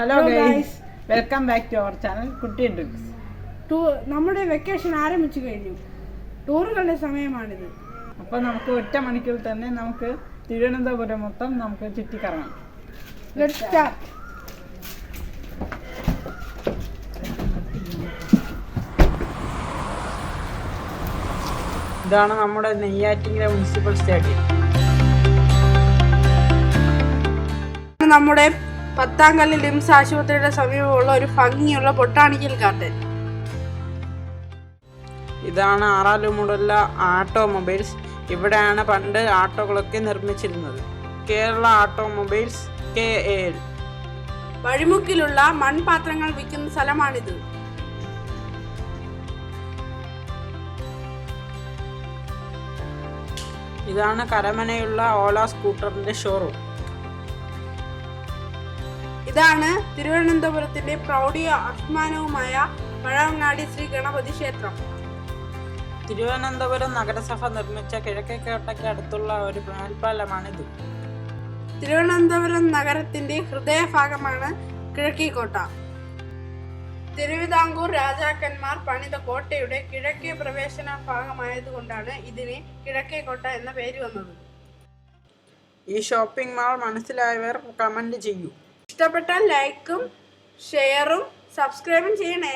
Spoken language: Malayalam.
Welcome back to our channel കുട്ടി ഡ്രിങ്ക്സ് ടൂ നമ്മുടെ വെക്കേഷൻ ആരംഭിച്ചു കഴിഞ്ഞു. ടൂറുകളുടെ സമയമാണിത്. അപ്പോൾ നമുക്ക് ഒറ്റ മണിക്കൂർ തന്നെ നമുക്ക് തിരുവനന്തപുരം മൊത്തം നമുക്ക് ചുറ്റിക്കറങ്ങാം. ലെറ്റ് സ്റ്റാർട്ട് ഇതാണ് നമ്മുടെ നെയ്യാറ്റിങ്കര മുനിസിപ്പൽ സ്റ്റേഡിയം നമ്മുടെ പത്താംകല്ല് ലിംസ് ആശുപത്രിയുടെ സമീപമുള്ള ഒരു ഭംഗിയുള്ള ബൊട്ടാണിക്കൽ ഗാർഡൻ. ഇതാണ് ആറാലുമുടുള്ള ആട്ടോമൊബൈൽസ് ഇവിടെയാണ് പണ്ട് ആട്ടോകളൊക്കെ നിർമ്മിച്ചിരുന്നത്. Kerala automobiles K L. വഴിമുക്കിലുള്ള മൺപാത്രങ്ങൾ വിൽക്കുന്ന സ്ഥലമാണിത്. ഇതാണ് കരമനയുള്ള ഓല സ്കൂട്ടറിന്റെ ഷോറൂം. ഇതാണ് തിരുവനന്തപുരത്തിന്റെ പ്രൗഢിയ അഭിമാനവുമായ പഴവങ്ങാടി ശ്രീ ഗണപതി ക്ഷേത്രം. തിരുവനന്തപുരം നഗരസഭ നിർമ്മിച്ച കിഴക്കേക്കോട്ടയ്ക്ക് അടുത്തുള്ള ഒരു മേൽപ്പാലമാണിത്. തിരുവനന്തപുരം നഗരത്തിന്റെ ഹൃദയഭാഗമാണ് കിഴക്കേക്കോട്ട തിരുവിതാംകൂർ രാജാക്കന്മാർ പണിത കോട്ടയുടെ കിഴക്കേ പ്രവേശന ഭാഗമായതുകൊണ്ടാണ് ഇതിന് കിഴക്കേക്കോട്ട എന്ന പേര് വന്നത്. ഈ ഷോപ്പിംഗ് മാൾ മനസ്സിലായവർ കമന്റ് ചെയ്യൂ. ഇഷ്ടപ്പെട്ടാൽ ലൈക്കും ഷെയറും സബ്സ്ക്രൈബും ചെയ്യണേ.